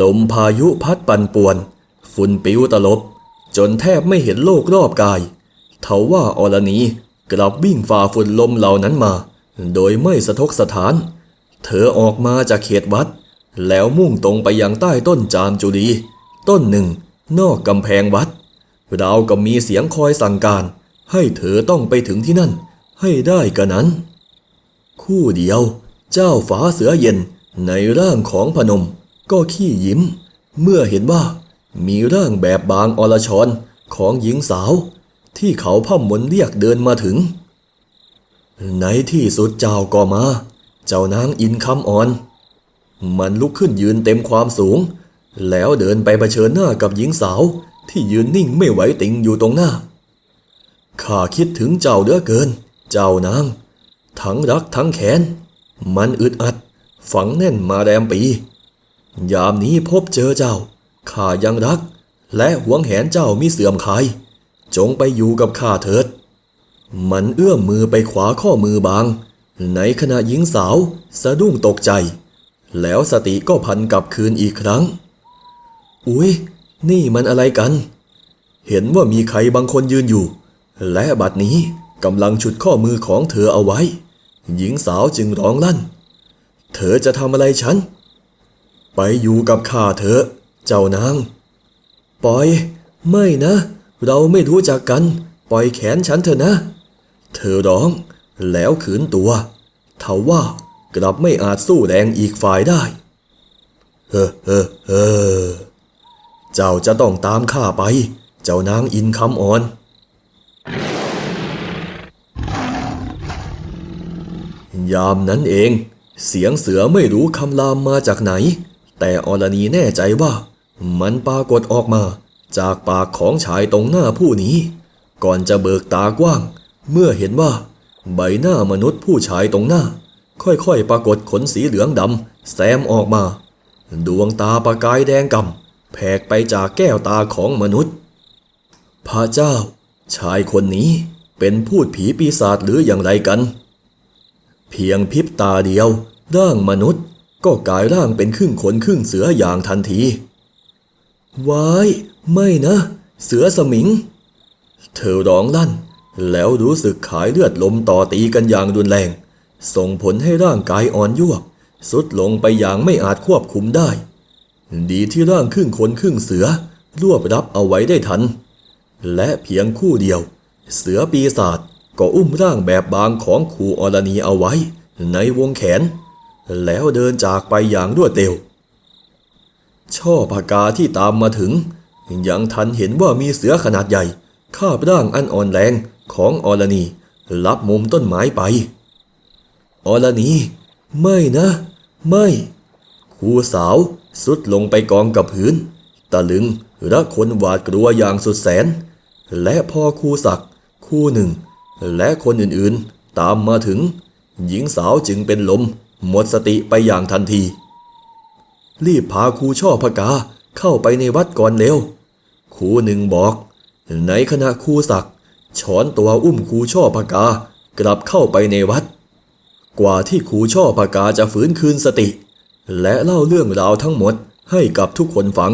ลมพายุพัดปั่นป่วน ฝุ่นปิวตลบ จนแทบไม่เห็นโลกรอบกายเทว่าอรณีกลับวิ่งฝ่าฝุ่นลมเหล่านั้นมา โดยไม่สะทกสถาน เธอออกมาจากเขตวัด แล้วมุ่งตรงไปยังใต้ต้นจามจุลีต้นหนึ่ง นอกกำแพงวัดราวกับมีเสียงคอยสั่งการ ให้เธอต้องไปถึงที่นั่น ให้ได้กระนั้น คู่เดียว เจ้าฟ้าเสือเย็นในร่างของพนม ก็ขี้ยิ้ม เมื่อเห็นว่ามีร่างแบบบางอรชรของหญิงสาว ที่เขาพ่อมนเรียกเดินมาถึง ในที่สุดเจ้าก็มา เจ้านางอินคำอ่อน มันลุกขึ้นยืนเต็มความสูง แล้วเดินไปเผชิญหน้ากับหญิงสาว ที่ยืนนิ่งไม่ไหวติงอยู่ตรงหน้า ข้าคิดถึงเจ้าเหลือเกิน เจ้านาง ทั้งรักทั้งแค้นมันอึดอัด ฝังแน่นมาแรมปี ยามนี้พบเจอเจ้า ข้ายังรัก และหวงแหนเจ้ามิเสื่อมคลายจงไปอยู่กับข้าเถิด มันเอื้อมมือไปขวาข้อมือบาง ในขณะหญิงสาวสะดุ้งตกใจ แล้วสติก็พันกลับคืนอีกครั้ง อุ๊ย นี่มันอะไรกัน เห็นว่ามีใครบางคนยืนอยู่ และบัดนี้กำลังฉุดข้อมือของเธอเอาไว้ หญิงสาวจึงร้องลั่น เธอจะทำอะไรฉัน ไปอยู่กับข้าเถอะ เจ้านาง ปล่อย ไม่นะ เราไม่รู้จักกัน ปล่อยแขนฉันเถอะนะ เธอร้องแล้วขืนตัวเทว่ากลับไม่อาจสู้แรงอีกฝ่ายได้ เฮ้อเฮ้อเฮ้อเจ้าจะต้องตามข้าไป เจ้านางอินคำอ่อน ยามนั้นเอง เสียงเสือไม่รู้คำรามมาจากไหน แต่อรณีแน่ใจว่า มันปรากฏออกมา จากปากของชายตรงหน้าผู้นี้ ก่อนจะเบิกตากว้าง เมื่อเห็นว่า ใบหน้ามนุษย์ผู้ชายตรงหน้า ค่อยๆ ปรากฏขนสีเหลืองดำแซมออกมา ดวงตาประกายแดงกำแผกไปจากแก้วตาของมนุษย์ พระเจ้า ชายคนนี้เป็นพูดผีปีศาจหรืออย่างไรกัน เพียงพริบตาเดียวร่างมนุษย์ ก็กลายร่างเป็นครึ่งคนครึ่งเสืออย่างทันที ว้าย ไม่นะ เสือสมิง เธอร้องลั่น แล้วรู้สึกขายเลือดลมต่อตีกันอย่างรุนแรง ส่งผลให้ร่างกายอ่อนยวบสุดลงไปอย่างไม่อาจควบคุมได้ ดีที่ร่างครึ่งคนครึ่งเสือรวบรับเอาไว้ได้ทัน และเพียงคู่เดียว เสือปีศาจก็อุ้มร่างแบบบางของครูอรณีเอาไว้ ในวงแขน แล้วเดินจากไปอย่างรวดเร็ว ช่อปากาที่ตามมาถึง ยังทันเห็นว่ามีเสือขนาดใหญ่ คาบร่างอันอ่อนแรงของอรณีรับมุมต้นไม้ไป อรณี ไม่นะ ไม่ครูสาวสุดลงไปกองกับพื้น ตะลึงและคนหวาดกลัวอย่างสุดแสน และพ่อครูศักดิ์ครูหนึ่ง และคนอื่นๆ ตามมาถึง หญิงสาวจึงเป็นลม หมดสติไปอย่างทันที รีบพาครูช่อพกาเข้าไปในวัดก่อนเร็วครูหนึ่งบอก ในขณะครูศักดิ์ช้อนตัวอุ้มครูช่อพกากลับเข้าไปในวัด กว่าที่ครูช่อพกาจะฟื้นคืนสติ และเล่าเรื่องราวทั้งหมดให้กับทุกคนฟัง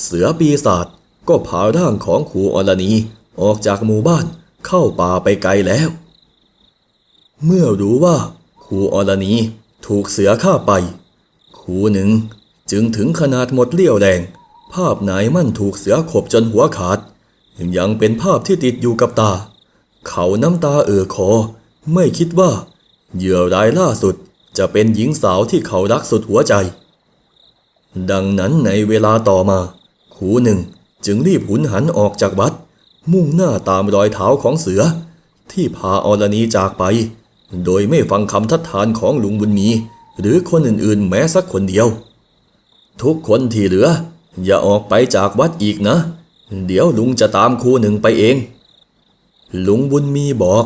เสือปีศาจก็พาร่างของครูอรณีออกจากหมู่บ้านเข้าป่าไปไกลแล้ว เมื่อรู้ว่า ครูอรณีถูกเสือฆ่าไป ครูหนึ่งจึงถึงขนาดหมดเลี้ยวแรง ภาพนายมั่นถูกเสือขบจนหัวขาด ยังเป็นภาพที่ติดอยู่กับตา เขาน้ำตาเอ่อคอไม่คิดว่า เหยื่อรายล่าสุดจะเป็นหญิงสาวที่เขารักสุดหัวใจ ดังนั้นในเวลาต่อมาครูหนึ่งจึงรีบหุนหันออกจากวัด มุ่งหน้าตามรอยเท้าของเสือ ที่พาอรณีจากไป โดยไม่ฟังคำทัดทานของลุงบุญมี หรือคนอื่นๆ แม้สักคนเดียว ทุกคนที่เหลือ อย่าออกไปจากวัดอีกนะ เดี๋ยวลุงจะตามครูหนึ่งไปเอง ลุงบุญมีบอก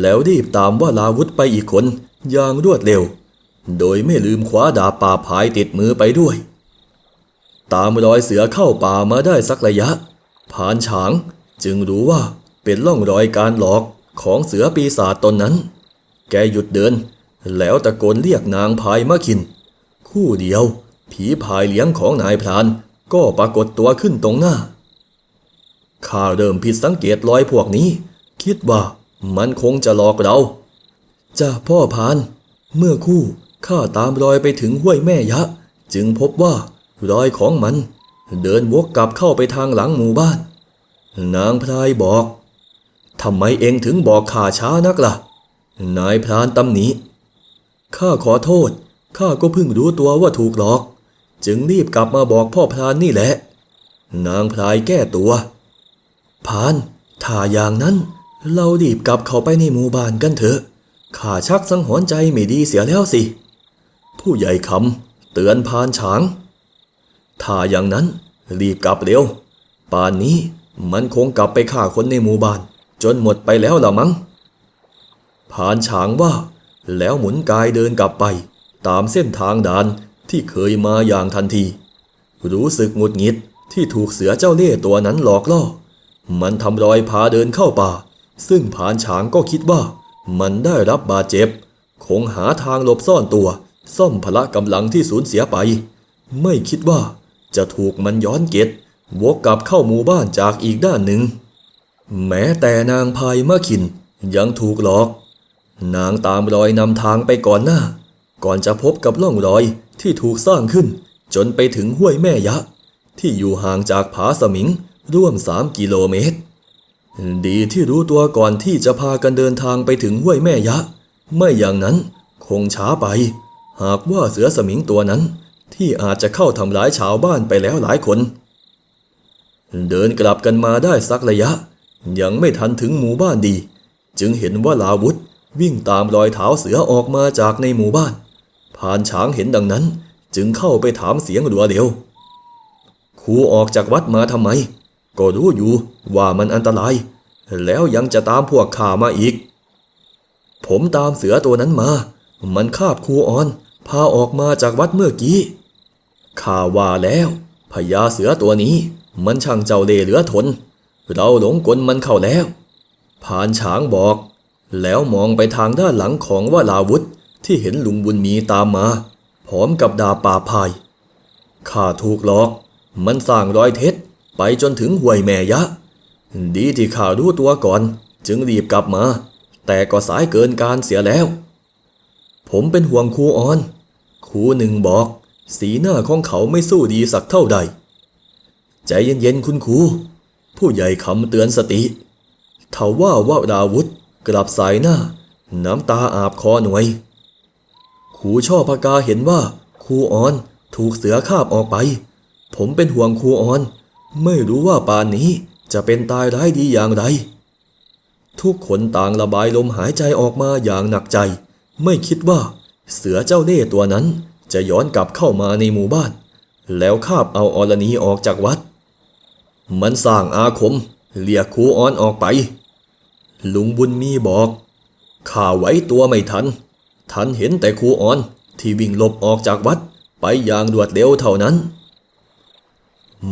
แล้วรีบตามว่าลาวุธไปอีกคนอย่างรวดเร็ว โดยไม่ลืมคว้าดาบป่าพายติดมือไปด้วย ตามรอยเสือเข้าป่ามาได้สักระยะ ผ่านฉางจึงรู้ว่าเป็นล่องรอยการหลอกของเสือปีศาจตนนั้น แกหยุดเดิน แล้วตะโกนเรียกนางพายมาคิน คู่เดียว ผีพายเลี้ยงของนายพราน ก็ปรากฏตัวขึ้นตรงหน้า ข้าเริ่มผิดสังเกตรอยพวกนี้ คิดว่ามันคงจะหลอกเราจ้าพ่อพาน เมื่อคู่ข้าตามรอยไปถึงห้วยแม่ยะ จึงพบว่ารอยของมัน เดินวกกลับเข้าไปทางหลังหมู่บ้าน นางพรายบอกทำไมเองถึงบอกข้าช้านักล่ะ นายพรานตำหนิข้าขอโทษ ข้าก็เพิ่งรู้ตัวว่าถูกหลอก จึงรีบกลับมาบอกพ่อพรานนี่แหละ นางพรายแก้ตัวพานถ้าอย่างนั้น เรารีบกลับเข้าไปในหมู่บ้านกันเถอะ ข้าชักสังหรณ์ใจไม่ดีเสียแล้วสิ ผู้ใหญ่คำเตือนพานฉาง ถ้าอย่างนั้นรีบกลับเร็ว ป่านนี้มันคงกลับไปฆ่าคนในหมู่บ้าน จนหมดไปแล้วละมั้ง พานฉางว่า แล้วหมุนกายเดินกลับไป ตามเส้นทางดานที่เคยมาอย่างทันที รู้สึกงุดหงิดที่ถูกเสือเจ้าเล่ห์ตัวนั้นหลอกล่อ มันทำรอยพาเดินเข้าป่า ซึ่งผานฉางก็คิดว่า มันได้รับบาดเจ็บ คงหาทางหลบซ่อนตัว ซ่อมพละกำลังที่สูญเสียไป ไม่คิดว่าจะถูกมันย้อนเกตวกกลับเข้าหมู่บ้านจากอีกด้านหนึ่ง แม้แต่นางพายมะขินยังถูกหลอก นางตามรอยนำทางไปก่อนหน้า ก่อนจะพบกับร่องรอยที่ถูกสร้างขึ้น จนไปถึงห้วยแม่ยะ ที่อยู่ห่างจากผาสมิงร่วมสามกิโลเมตร ดีที่รู้ตัวก่อนที่จะพากันเดินทางไปถึงห้วยแม่ยะ ไม่อย่างนั้นคงช้าไป หากว่าเสือสมิงตัวนั้น ที่อาจจะเข้าทำร้ายชาวบ้านไปแล้วหลายคน เดินกลับกันมาได้สักระยะ ยังไม่ทันถึงหมู่บ้านดี จึงเห็นว่าลาวุธ วิ่งตามรอยเท้าเสือออกมาจากในหมู่บ้านผ่านช้างเห็นดังนั้น จึงเข้าไปถามเสียงรัวเดียวครูออกจากวัดมาทำไม ก็รู้อยู่ว่ามันอันตราย แล้วยังจะตามพวกข่ามาอีก ผมตามเสือตัวนั้นมา มันคาบครูออน พาออกมาจากวัดเมื่อกี้ข้าว่าแล้วพญาเสือตัวนี้ มันช่างเจ้าเล่ห์เหลือทน เราหลงกลมันเข้าแล้วผ่านฉางบอก แล้วมองไปทางด้านหลังของวลาวุธที่เห็นลุงบุญมีตามมา พร้อมกับดาป่าพาย ข้าถูกหลอก มันสร้างรอยเท็จไปจนถึงห้วยแม่ยะ ดีที่ข้ารู้ตัวก่อน จึงรีบกลับมา แต่ก็สายเกินการเสียแล้ว ผมเป็นห่วงครูออนครูหนึ่งบอก สีหน้าของเขาไม่สู้ดีสักเท่าใด ใจเย็นๆคุณครูผู้ใหญ่คำเตือนสติทว่าว่าดาวุธ กลับสายหน้า น้ำตาอาบคอหน่วยครูช่อพกาเห็นว่าครูออนถูกเสือคาบออกไป ผมเป็นห่วงครูออน ไม่รู้ว่าป่านนี้จะเป็นตายร้ายดีอย่างไร ทุกคนต่างระบายลมหายใจออกมาอย่างหนักใจ ไม่คิดว่าเสือเจ้าเล่ห์ตัวนั้นจะย้อนกลับเข้ามาในหมู่บ้าน แล้วคาบเอาอรณีออกจากวัด มันสร้างอาคมเรียกครูออนออกไป ลุงบุญมีบอกข้าไว้ตัวไม่ทัน ทันเห็นแต่ครูอ่อนที่วิ่งหลบออกจากวัดไปอย่างรวดเร็วเท่านั้น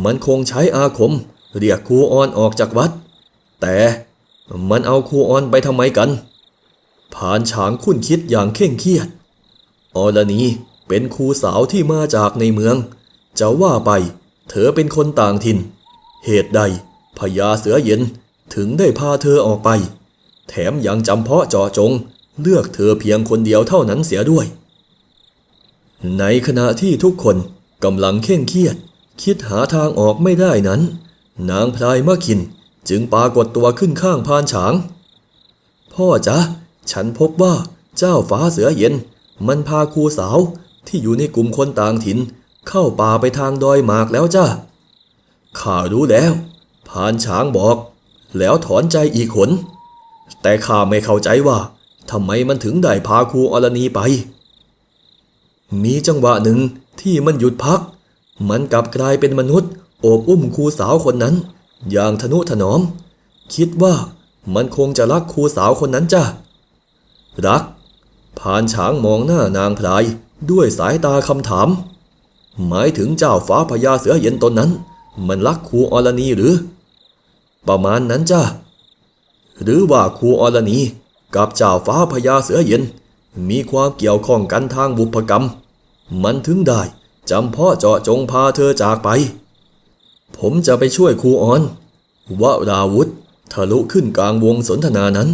มันคงใช้อาคม เรียกครูอ่อนออกจากวัด แต่มันเอาครูอ่อนไปทำไมกัน ผ่านฉางคุ้นคิดอย่างเคร่งเครียดอรณีเป็นครูสาวที่มาจากในเมือง จะว่าไป เธอเป็นคนต่างถิ่น เหตุใดพญาเสือเย็นถึงได้พาเธอออกไป แถมยังจำเพาะเจาะจง เลือกเธอเพียงคนเดียวเท่านั้นเสียด้วย ในขณะที่ทุกคนกำลังเคร่งเครียด คิดหาทางออกไม่ได้นั้น นางพลายมะขินจึงปรากฏตัวขึ้นข้างพานฉาง พ่อจ๊ะ ฉันพบว่าเจ้าฟ้าเสือเย็น มันพาครูสาวที่อยู่ในกลุ่มคนต่างถิ่น เข้าป่าไปทางดอยหมากแล้วจ้าข้ารู้แล้วพานช้างบอก แล้วถอนใจอีกขน แต่ข้าไม่เข้าใจว่าทำไมมันถึงได้พาครูอรณีไป มีจังหวะหนึ่งที่มันหยุดพัก มันกลับกลายเป็นมนุษย์โอบอุ้มครูสาวคนนั้น อย่างทนุถนอม คิดว่ามันคงจะรักครูสาวคนนั้นจ้ะ รักผ่านฉางมองหน้านางพลายด้วยสายตาคำถาม หมายถึงเจ้าฟ้าพญาเสือเย็นตนนั้น มันรักครูอรณีหรือ ประมาณนั้นจ้ะ หรือว่าครูอรณีกับเจ้าฟ้าพญาเสือเย็น มีความเกี่ยวข้องกันทางบุพกรรม มันถึงได้จำเพาะเจาะจงพาเธอจากไป ผมจะไปช่วยครูออนวราวุธทะลุขึ้นกลางวงสนทนานั้น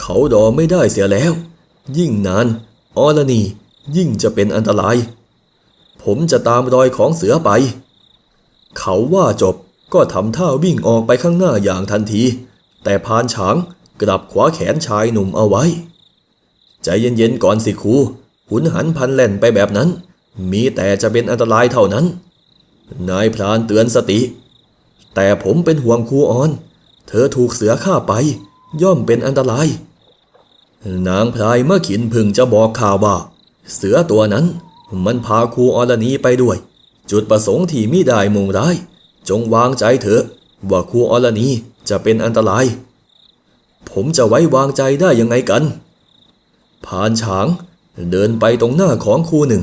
เขาดอไม่ได้เสียแล้ว ยิ่งนานอรณียิ่งจะเป็นอันตราย ผมจะตามรอยของเสือไป เขาว่าจบก็ทำท่าวิ่งออกไปข้างหน้าอย่างทันที แต่พานฉางกลับขวาแขนชายหนุ่มเอาไว้ ใจเย็นๆก่อนสิครูหุนหันพันแล่นไปแบบนั้น มีแต่จะเป็นอันตรายเท่านั้น นายพรานเตือนสติ แต่ผมเป็นห่วงครูออน เธอถูกเสือฆ่าไป ย่อมเป็นอันตราย นางพลายเมื่อขินพึงจะบอกข่าวว่าเสือตัวนั้นมันพาครูอรณีไปด้วย จุดประสงค์ที่มิได้มุงร้าย จงวางใจเถอะว่าครูอรณี จะเป็นอันตราย ผมจะไว้วางใจได้ยังไงกันผ่านฉางเดินไปตรงหน้าของครูหนึ่ง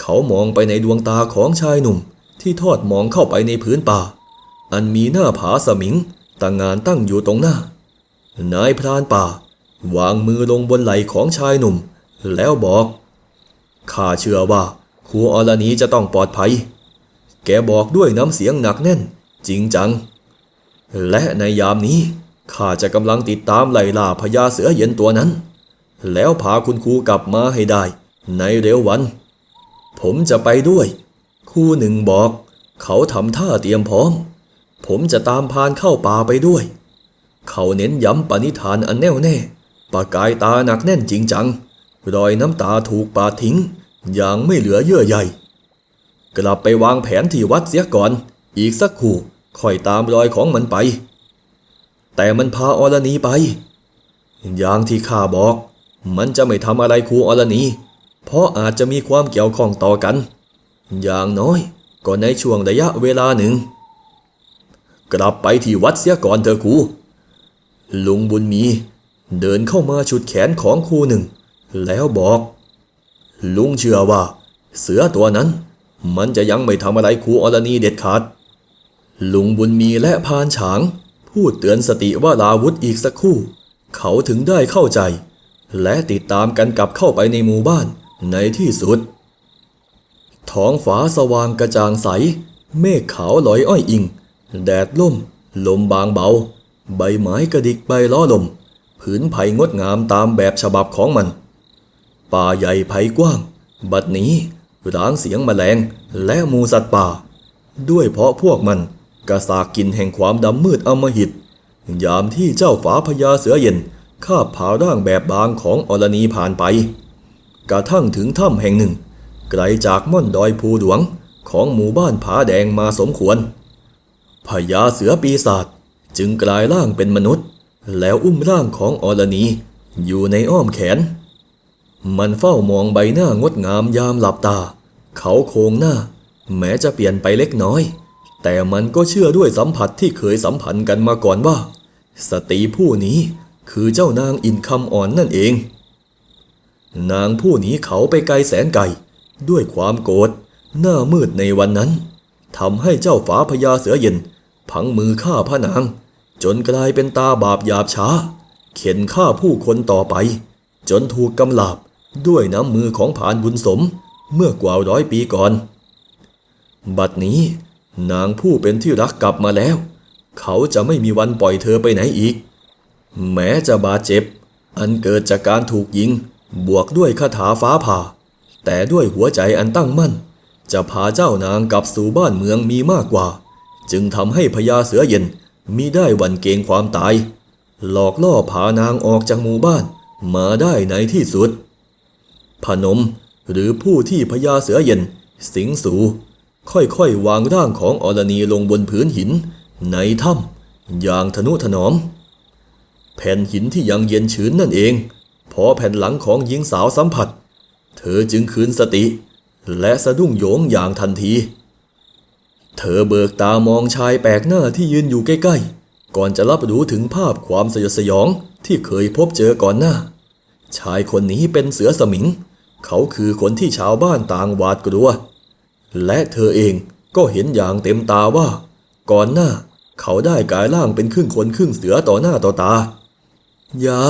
เขามองไปในดวงตาของชายหนุ่ม ที่ทอดมองเข้าไปในพื้นป่า อันมีหน้าผาสมิงตั้งงานตั้งอยู่ตรงหน้า นายพรานป่า วางมือลงบนไหล่ของชายหนุ่ม แล้วบอกข้าเชื่อว่าครูอรณีจะต้องปลอดภัย แกบอกด้วยน้ำเสียงหนักแน่น จริงจัง และในยามนี้ข้าจะกำลังติดตามไล่ล่าพญาเสือเย็นตัวนั้น แล้วพาคุณครูกลับมาให้ได้ ในเร็ววัน ผมจะไปด้วยครูหนึ่งบอก เขาทำท่าเตรียมพร้อม ผมจะตามพานเข้าป่าไปด้วย เขาเน้นย้ำปณิธานอันแน่วแน่ปากกายตาหนักแน่นจริงจัง รอยน้ำตาถูกปาทิ้ง อย่างไม่เหลือเยื่อใยกลับไปวางแผนที่วัดเสียก่อน อีกสักครู่ ค่อยตามรอยของมันไป แต่มันพาอรณีไป อย่างที่ข้าบอก มันจะไม่ทำอะไรครูอรณี เพราะอาจจะมีความเกี่ยวข้องต่อกัน อย่างน้อยก็ในช่วงระยะเวลาหนึ่ง กลับไปที่วัดเสียก่อนเถอะครู ลุงบุญมี เดินเข้ามาฉุดแขนของครูหนึ่ง แล้วบอก ลุงเชื่อว่า เสือตัวนั้น มันจะยังไม่ทำอะไรครูอรณีเด็ดขาด ลุงบุญมีและพานฉาง พูดเตือนสติว่าลาวุธอีกสักคู่ เขาถึงได้เข้าใจ และติดตามกันกลับเข้าไปในหมู่บ้านในที่สุด ท้องฟ้าสว่างกระจ่างใส เมฆขาวลอยอ้อยอิง แดดล่ม ลมบางเบา ใบไม้กระดิกใบล้อลม ผืนไผ่งดงามตามแบบฉบับของมัน ป่าใหญ่ไผ่กว้าง บัดนี้ร้างเสียงแมลงและมูสัตว์ป่า ด้วยเพราะพวกมัน กระสากกินแห่งความดำมืดอมหิต ยามที่เจ้าฝาพญาเสือเย็นคาบผาร่างแบบบางของอรณีผ่านไป กระทั่งถึงถ้ำแห่งหนึ่ง ไกลจากม่อนดอยภูหลวงของหมู่บ้านผาแดงมาสมควรพญาเสือปีศาจจึงกลายร่างเป็นมนุษย์ แล้วอุ้มร่างของอรณีอยู่ในอ้อมแขน มันเฝ้ามองใบหน้างดงามยามหลับตา เขาโครงหน้า แม้จะเปลี่ยนไปเล็กน้อย แต่มันก็เชื่อด้วยสัมผัสที่เคยสัมพันธ์กันมาก่อนว่า สตรีผู้นี้คือเจ้านางอินคำอ่อนนั่นเอง นางผู้นี้เขาไปไกลแสนไกลด้วยความโกรธหน้ามืดในวันนั้นทำให้เจ้าฟ้าพญาเสือเย็น พังมือฆ่าพระนาง จนกลายเป็นตาบาปหยาบช้า เข็นฆ่าผู้คนต่อไป จนถูกกำลาบด้วยน้ำมือของผานบุญสมเมื่อกว่าร้อยปีก่อน บัดนี้ นางผู้เป็นที่รักกลับมาแล้ว เขาจะไม่มีวันปล่อยเธอไปไหนอีก แม้จะบาดเจ็บ อันเกิดจากการถูกยิง บวกด้วยคาถาฟ้าผ่า แต่ด้วยหัวใจอันตั้งมั่น จะพาเจ้านางกลับสู่บ้านเมืองมีมากกว่า จึงทำให้พญาเสือเย็นมีได้หวันเกรงความตาย หลอกล่อพานางออกจากหมู่บ้านมาได้ในที่สุด พนมหรือผู้ที่พญาเสือเย็น สิงสู่ ค่อยๆ วางร่างของอรณีลงบนพื้นหิน ในถ้ำอย่างทนุถนอม แผ่นหินที่ยังเย็นชื้นนั่นเอง พอแผ่นหลังของหญิงสาวสัมผัส เธอจึงคืนสติ และสะดุ้งโยงอย่างทันที เธอเบิกตามองชายแปลกหน้าที่ยืนอยู่ใกล้ๆ ก่อนจะรับรู้ถึงภาพความสยดสยองที่เคยพบเจอก่อนหน้า ชายคนนี้เป็นเสือสมิง เขาคือคนที่ชาวบ้านต่างหวาดกลัว และเธอเองก็เห็นอย่างเต็มตาว่า ก่อนหน้าเขาได้กายร่างเป็นครึ่งคนครึ่งเสือต่อหน้าต่อตา อย่า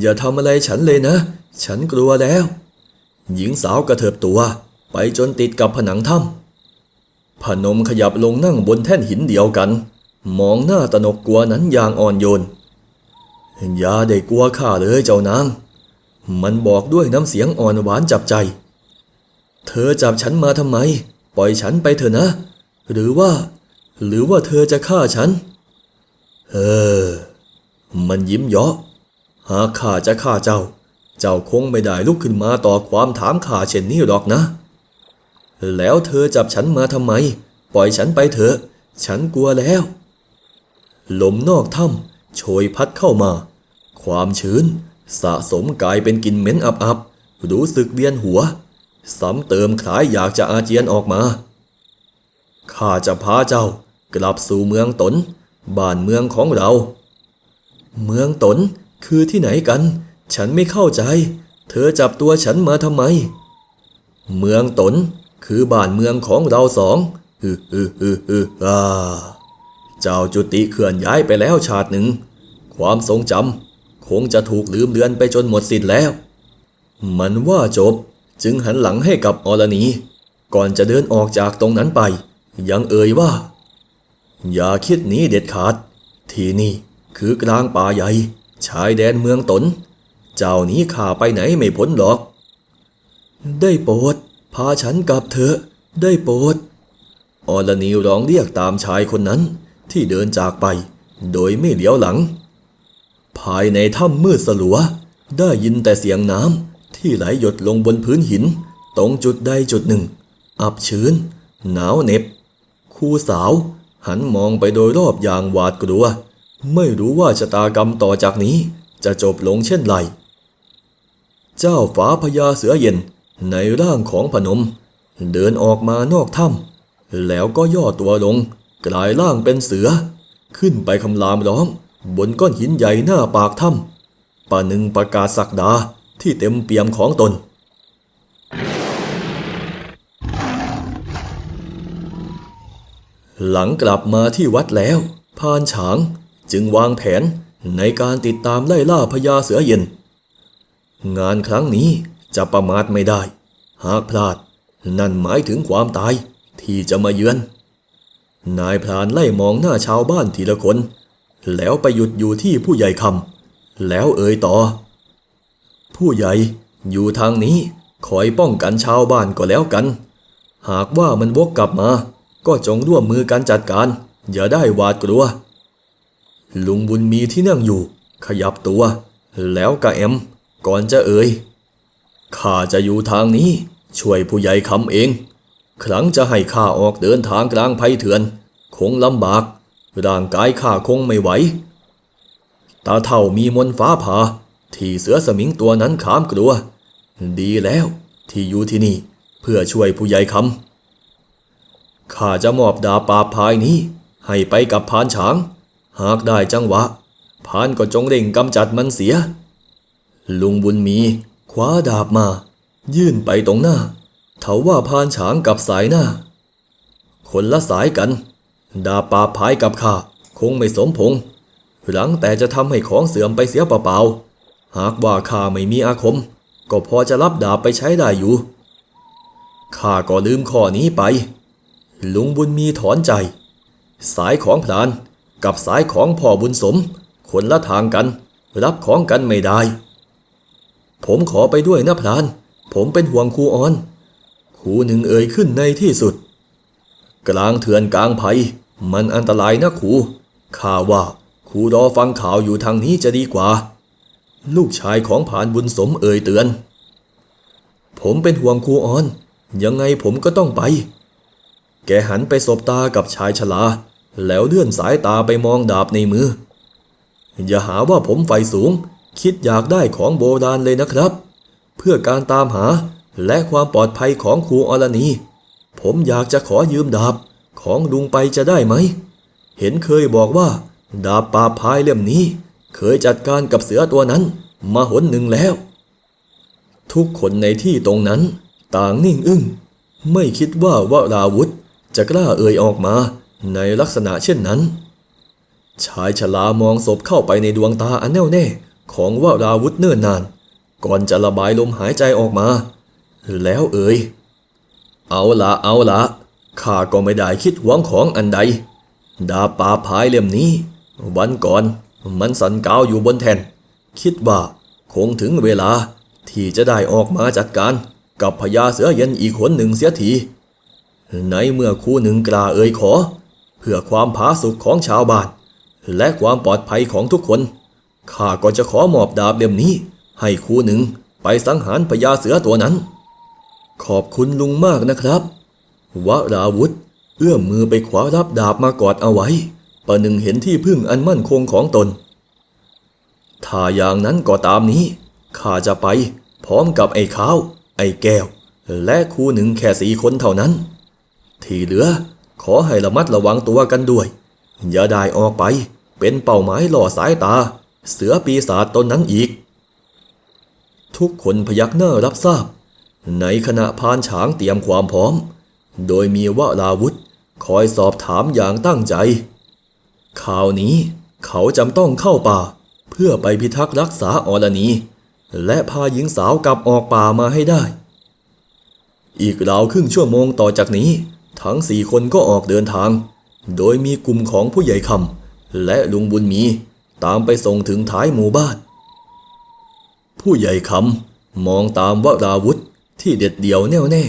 อย่าทำอะไรฉันเลยนะ ฉันกลัวแล้ว หญิงสาวกระเถิบตัว ไปจนติดกับผนังถ้ำพนมขยับลงนั่งบนแท่นหินเดียวกัน มองหน้าตนกกลัวนั้นอย่างอ่อนโยน อย่าได้กลัวข้าเลยเจ้านาง มันบอกด้วยน้ำเสียงอ่อนหวานจับใจ เธอจับฉันมาทำไม ปล่อยฉันไปเถอะนะ หรือว่า หรือว่าเธอจะฆ่าฉัน เออ มันยิ้มเยาะ หากข้าจะฆ่าเจ้า เจ้าคงไม่ได้ลุกขึ้นมาต่อบความถามข้าเช่นนี้หรอกนะ แล้วเธอจับฉันมาทำไม ปล่อยฉันไปเถอะ ฉันกลัวแล้ว ลมนอกถ้ำโชยพัดเข้ามา ความชื้น สะสมกลายเป็นกลิ่นเหม็นอับๆรู้สึกเวียนหัว ซ้ำเติมคล้ายอยากจะอาเจียนออกมา ข้าจะพาเจ้ากลับสู่เมืองตน บ้านเมืองของเรา เมืองตนคือที่ไหนกัน ฉันไม่เข้าใจ เธอจับตัวฉันมาทำไม เมืองตนคือบ้านเมืองของเราสองฮึฮึฮึฮึอ่าเจ้าจุติเคลื่อนย้ายไปแล้วชาติหนึ่ง ความทรงจำคงจะถูกลืมเลือนไปจนหมดสิ้นแล้ว มันว่าจบ จึงหันหลังให้กับอรณี ก่อนจะเดินออกจากตรงนั้นไป ยังเอ่ยว่า อย่าคิดหนีเด็ดขาด ที่นี่คือกลางป่าใหญ่ ชายแดนเมืองตน เจ้านี้ข้าไปไหนไม่พ้นหรอก ได้โปรดพาฉันกลับเถอะ ได้โปรดอรณีร้องเรียกตามชายคนนั้นที่เดินจากไป โดยไม่เหลียวหลัง ภายในถ้ำมืดสลัว ได้ยินแต่เสียงน้ำ ที่ไหลหยดลงบนพื้นหิน ตรงจุดใดจุดหนึ่ง อับชื้น หนาวเหน็บครูสาว หันมองไปโดยรอบอย่างหวาดกลัว ไม่รู้ว่าชะตากรรมต่อจากนี้จะจบลงเช่นไร เจ้าฟ้าพญาเสือเย็นในร่างของพนม เดินออกมานอกถ้ำแล้วก็ย่อตัวลง กลายร่างเป็นเสือ ขึ้นไปคำรามร้องบนก้อนหินใหญ่หน้าปากถ้ำปะหนึ่งประกาศศักดา ที่เต็มเปี่ยมของตน หลังกลับมาที่วัดแล้วพานฉางจึงวางแผนในการติดตามไล่ล่าพญาเสือเย็น งานครั้งนี้จะประมาทไม่ได้ หากพลาดนั่นหมายถึงความตายที่จะมาเยือน นายพรานไล่มองหน้าชาวบ้านทีละคน แล้วไปหยุดอยู่ที่ผู้ใหญ่คำแล้วเอ่ยต่อ ผู้ใหญ่อยู่ทางนี้คอยป้องกันชาวบ้านก็แล้วกัน หากว่ามันวกกลับมา ก็จงร่วมมือกันจัดการ อย่าได้หวาดกลัว ลุงบุญมีที่นั่งอยู่ ขยับตัว แล้วกะแอมก่อนจะเอ่ยข้าจะอยู่ทางนี้ ช่วยผู้ใหญ่คำเอง ครั้งจะให้ข้าออกเดินทางกลางภัยเถื่อน คงลำบาก ร่างกายข้าคงไม่ไหว ตาเท่ามีมนฟ้าผ่า ที่เสือสมิงตัวนั้นขามกลัว ดีแล้วที่อยู่ที่นี่เพื่อช่วยผู้ใหญ่คำข้าจะมอบดาบปาพายนี้ ให้ไปกับพานฉาง หากได้จังหวะ พานก็จงเร่งกำจัดมันเสีย ลุงบุญมีคว้าดาบมา ยื่นไปตรงหน้าเถาว่าพานฉางกับสายหน้า คนละสายกัน ดาบปาพายกับข้าคงไม่สมพงหลังแต่จะทำให้ของเสื่อมไปเสียเปล่าๆ หากว่าข้าไม่มีอาคม ก็พอจะรับดาบไปใช้ได้อยู่ ข้าก็ลืมข้อนี้ไป ลุงบุญมีถอนใจ สายของพลานกับสายของพ่อบุญสมคนละทางกัน รับของกันไม่ได้ ผมขอไปด้วยนะพลาน ผมเป็นห่วงครูออนครูหนึ่งเอ่ยขึ้นในที่สุด กลางเถื่อนกลางภัยมันอันตรายนะครูข้าว่าครูรอฟังข่าวอยู่ทางนี้จะดีกว่า ลูกชายของผานบุญสมเอ่ยเตือน ผมเป็นห่วงครูออน ยังไงผมก็ต้องไป แกหันไปสบตากับชายชราแล้วเลื่อนสายตาไปมองดาบในมือ อย่าหาว่าผมไฟสูง คิดอยากได้ของโบราณเลยนะครับ เพื่อการตามหาและความปลอดภัยของครูอรณี ผมอยากจะขอยืมดาบของลุงไปจะได้ไหม เห็นเคยบอกว่า ดาบปาพายเล่มนี้ เคยจัดการกับเสือตัวนั้นมาหนหนึ่งแล้ว ทุกคนในที่ตรงนั้น ต่างนิ่งอึ้ง ไม่คิดว่าวราวุธจะกล้าเอ่ยออกมาในลักษณะเช่นนั้น ชายชรามองศพเข้าไปในดวงตาอันแน่วแน่ของวราวุธเนิ่นนาน ก่อนจะระบายลมหายใจออกมา แล้วเอ่ยเอาละเอาละข้าก็ไม่ได้คิดหวังของอันใด ดาบป่าพายเล่มนี้ วันก่อน มันสันกาวอยู่บนแท่นคิดว่าคงถึงเวลาที่จะได้ออกมาจัดการกับพญาเสือเย็นอีกคนหนึ่งเสียที ในเมื่อคู่หนึ่งกล้าเอ่ยขอ เพื่อความผาสุกของชาวบ้าน และความปลอดภัยของทุกคน ข้าก็จะขอมอบดาบเล่มนี้ ให้คู่หนึ่งไปสังหารพญาเสือตัวนั้น ขอบคุณลุงมากนะครับ วราวุธ เอื้อมมือไปขวารับดาบมากอดเอาไว้ ประหนึ่งเห็นที่พึ่งอันมั่นคงของตน ถ้าอย่างนั้นก็ตามนี้ ข้าจะไปพร้อมกับไอ้ขาว ไอ้แก้ว และครูหนึ่งแค่สี่คนเท่านั้น ที่เหลือขอให้ระมัดระวังตัวกันด้วย อย่าได้ออกไปเป็นเป้าหมายหล่อสายตา เสือปีศาจตนนั้นอีก ทุกคนพยักหน้ารับทราบ ในขณะพานฉางเตรียมความพร้อม โดยมีวราวุธ คอยสอบถามอย่างตั้งใจ ข่าวนี้เขาจำต้องเข้าป่า เพื่อไปพิทักษ์รักษาอรณี และพาหญิงสาวกลับออกป่ามาให้ได้ อีกราวครึ่งชั่วโมงต่อจากนี้ ทั้งสี่คนก็ออกเดินทาง โดยมีกลุ่มของผู้ใหญ่คำและลุงบุญมี ตามไปส่งถึงท้ายหมู่บ้าน ผู้ใหญ่คำมองตามวราวุธที่เด็ดเดี่ยวแน่วแน่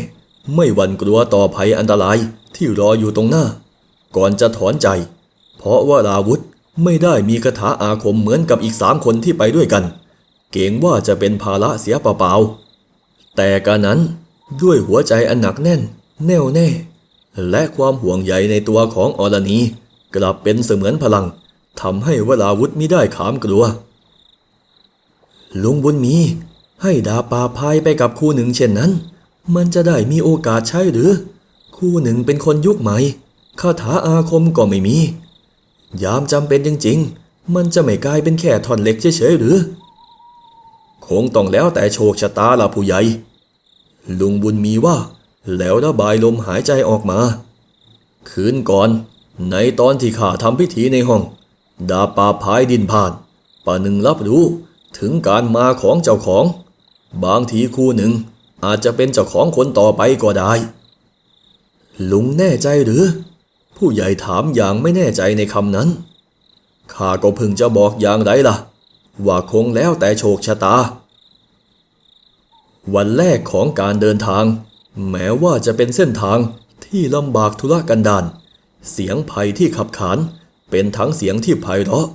ไม่หวั่นกลัวต่อภัยอันตรายที่รออยู่ตรงหน้า ก่อนจะถอนใจ เพราะวราวุธไม่ได้มีคาถาอาคมเหมือนกับอีกสามคนที่ไปด้วยกัน เกรงว่าจะเป็นภาระเสียเปล่าๆแต่การนั้นด้วยหัวใจอันหนักแน่น แน่วแน่ และความห่วงใยในตัวของอรณีกลับเป็นเสมือนพลังทำให้วราวุธมิได้ขามกลัว ลุงบุญมี ให้ดาป่าพายไปกับคู่หนึ่งเช่นนั้น มันจะได้มีโอกาสใช่หรือ คู่หนึ่งเป็นคนยุคใหม่คาถาอาคมก็ไม่มี ยามจำเป็นจริงๆ มันจะไม่กลายเป็นแค่ท่อนเหล็กเฉยๆหรือ คงต้องแล้วแต่โชคชะตาละผู้ใหญ่ ลุงบุญมีว่า แล้วระบายลมหายใจออกมา คืนก่อน ในตอนที่ข้าทำพิธีในห้อง ดาป่าพายดินผ่านป่าหนึ่งรับรู้ถึงการมาของเจ้าของ บางทีคู่หนึ่งอาจจะเป็นเจ้าของคนต่อไปก็ได้ ลุงแน่ใจหรือ ผู้ใหญ่ถามอย่างไม่แน่ใจในคำนั้น ข้าก็เพิ่งจะบอกอย่างไรล่ะ ว่าคงแล้วแต่โชคชะตา วันแรกของการเดินทาง แม้ว่าจะเป็นเส้นทางที่ลำบากทุรกันดารเสียงไผ่ที่ขับขาน เป็นทั้งเสียงที่ไพเราะ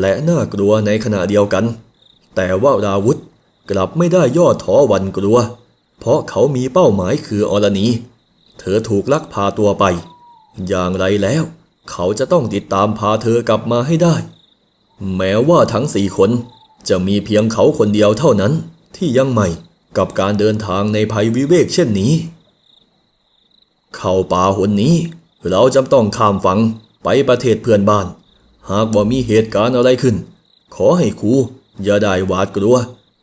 และน่ากลัวในขณะเดียวกัน แต่ว่าราวุธกลับไม่ได้ย่อท้อวันกลัว เพราะเขามีเป้าหมายคืออรณี เธอถูกลักพาตัวไป อย่างไรแล้ว เขาจะต้องติดตามพาเธอกลับมาให้ได้ แม้ว่าทั้งสี่คนจะมีเพียงเขาคนเดียวเท่านั้นที่ยังใหม่กับการเดินทางในภัยวิเวกเช่นนี้ เข้าป่าหนนี้ เราจำต้องข้ามฝั่งไปประเทศเพื่อนบ้าน หากว่ามีเหตุการณ์อะไรขึ้น ขอให้ครูอย่าได้หวาดกลัว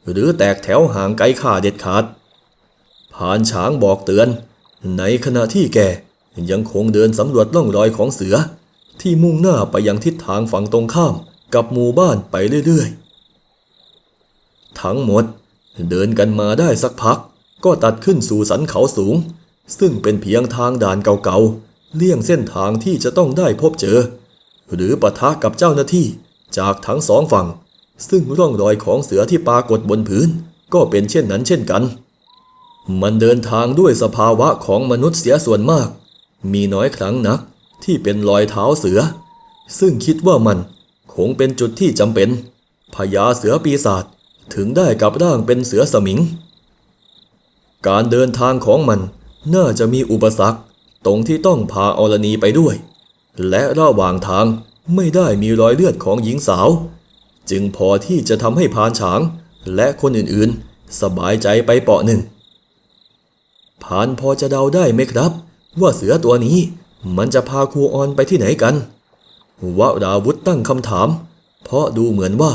หรือแตกแถวห่างไกลข้าเด็ดขาดผ่านช้างบอกเตือน ในขณะที่แก ยังคงเดินสำรวจร่องรอยของเสือ ที่มุ่งหน้าไปยังทิศทางฝั่งตรงข้ามกับหมู่บ้านไปเรื่อยๆ ทั้งหมดเดินกันมาได้สักพัก ก็ตัดขึ้นสู่สันเขาสูง ซึ่งเป็นเพียงทางด่านเก่าๆ เลี่ยงเส้นทางที่จะต้องได้พบเจอ หรือปะทะกับเจ้าหน้าที่จากทั้งสองฝั่ง ซึ่งร่องรอยของเสือที่ปรากฏบนพื้น ก็เป็นเช่นนั้นเช่นกัน มันเดินทางด้วยสภาวะของมนุษย์เสียส่วนมาก มีน้อยครั้งนักที่เป็นรอยเท้าเสือ ซึ่งคิดว่ามันคงเป็นจุดที่จำเป็นพญาเสือปีศาจถึงได้กลับร่างเป็นเสือสมิง การเดินทางของมันน่าจะมีอุปสรรคตรงที่ต้องพาอรณีไปด้วย และระหว่างทางไม่ได้มีรอยเลือดของหญิงสาว จึงพอที่จะทำให้พานฉางและคนอื่นๆ สบายใจไปเปาะหนึ่งพานพอจะเดาได้ไหมครับ ว่าเสือตัวนี้มันจะพาครูออนไปที่ไหนกันวราวุธตั้งคำถาม เพราะดูเหมือนว่า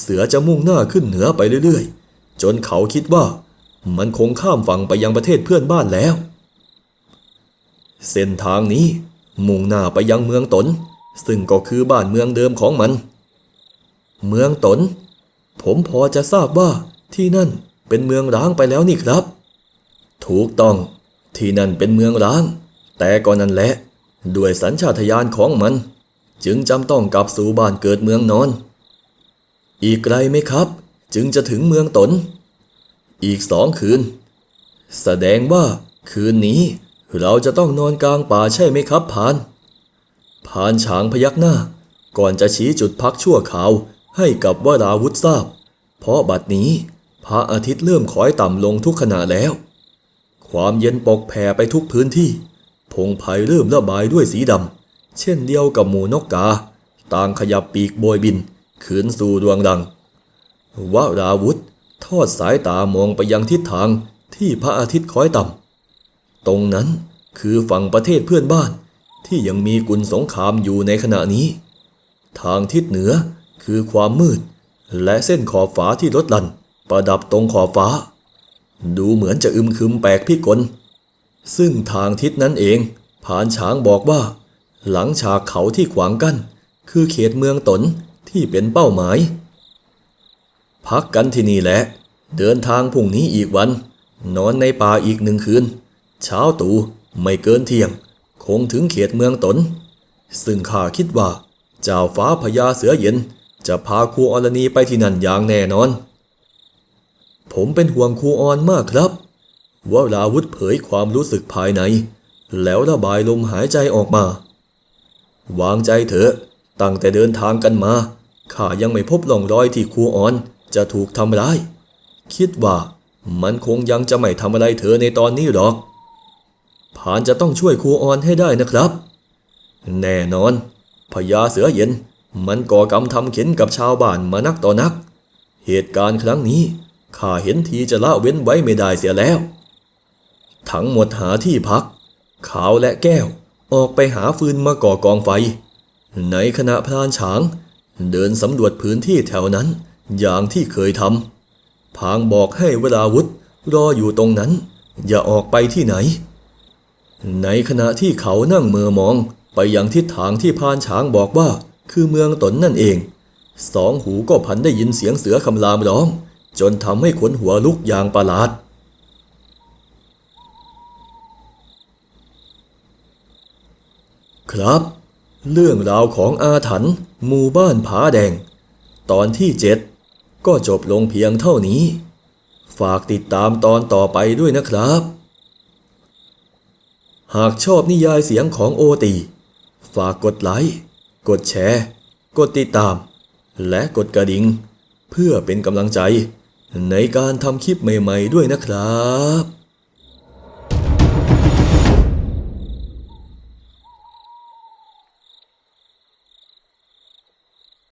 เสือจะมุ่งหน้าขึ้นเหนือไปเรื่อยๆ จนเขาคิดว่า มันคงข้ามฝั่งไปยังประเทศเพื่อนบ้านแล้ว เส้นทางนี้มุ่งหน้าไปยังเมืองตน ซึ่งก็คือบ้านเมืองเดิมของมัน เมืองตน ผมพอจะทราบว่าที่นั่นเป็นเมืองร้างไปแล้วนี่ครับ ถูกต้อง ที่นั่นเป็นเมืองร้าง แต่ก่อนนั้นแหละ ด้วยสัญชาตญาณของมัน จึงจำต้องกลับสู่บ้านเกิดเมืองนอน อีกไกลไหมครับ จึงจะถึงเมืองตน อีกสองคืน แสดงว่าคืนนี้เราจะต้องนอนกลางป่าใช่ไหมครับพานพานฉางพยักหน้า ก่อนจะชี้จุดพักชั่วคราวให้กับวราวุธทราบ เพราะบัดนี้พระอาทิตย์เริ่มคอยต่ำลงทุกขณะแล้ว ความเย็นปกแผ่ไปทุกพื้นที่ พงไพเริ่มระบายด้วยสีดำ เช่นเดียวกับหมูนกกา ต่างขยับปีกโบยบินขืนสู่ดวงดังวราวุธ ทอดสายตามองไปยังทิศทางที่พระอาทิตย์คอยต่ำ ตรงนั้นคือฝั่งประเทศเพื่อนบ้าน ที่ยังมีกุลสงครามอยู่ในขณะนี้ ทางทิศเหนือคือความมืด และเส้นขอบฟ้าที่ลดหลั่น ประดับตรงขอบฟ้า ดูเหมือนจะอึมครึมแปลกพิกล ซึ่งทางทิศนั้นเองผานช้างบอกว่า หลังฉากเขาที่ขวางกัน้น คือเขตเมืองตนที่เป็นเป้าหมาย พักกันที่นี่แหละ เดินทางพรุ่งนี้อีกวัน นอนในป่าอีกหนึ่งคืน เช้าตู่ไม่เกินเที่ยง คงถึงเขตเมืองตน ซึ่งข้าคิดว่า เจ้าฟ้าพญาเสือเย็น จะพาครูอรณีไปที่นั่นอย่างแน่นอน ผมเป็นห่วงครูออนมากครับวราวุธเผยความรู้สึกภายใน แล้วระบายลมหายใจออกมา วางใจเถอะ ตั้งแต่เดินทางกันมา ข้ายังไม่พบร่องรอยที่ครูออนจะถูกทำร้าย คิดว่ามันคงยังจะไม่ทำอะไรเธอในตอนนี้หรอกผานจะต้องช่วยครูออนให้ได้นะครับ แน่นอนพญาเสือเย็น มันก่อกรรมทำเข็นกับชาวบ้านมานักต่อนัก เหตุการณ์ครั้งนี้ ข้าเห็นทีจะละเว้นไว้ไม่ได้เสียแล้ว ทั้งหมดหาที่พัก ขาวและแก้ว ออกไปหาฟืนมาก่อกองไฟ ในขณะพรานฉาง เดินสำรวจพื้นที่แถวนั้น อย่างที่เคยทำพางบอกให้เวลาวุธรออยู่ตรงนั้น อย่าออกไปที่ไหน ในขณะที่เขานั่งเมือมองไปยังทิศทางที่พานฉางบอกว่า คือเมืองตนนั่นเอง สองหูก็พันได้ยินเสียงเสือคำรามร้อง จนทำให้ขนหัวลุกอย่างประหลาด ครับ เรื่องราวของอาถรรพ์หมู่บ้านผาแดง ตอนที่เจ็ดก็จบลงเพียงเท่านี้ ฝากติดตามตอนต่อไปด้วยนะครับ หากชอบนิยายเสียงของโอตี ฝากกดไลค์ กดแชร์ กดติดตาม และกดกระดิ่งเพื่อเป็นกำลังใจ ในการทำคลิปใหม่ๆด้วยนะครับ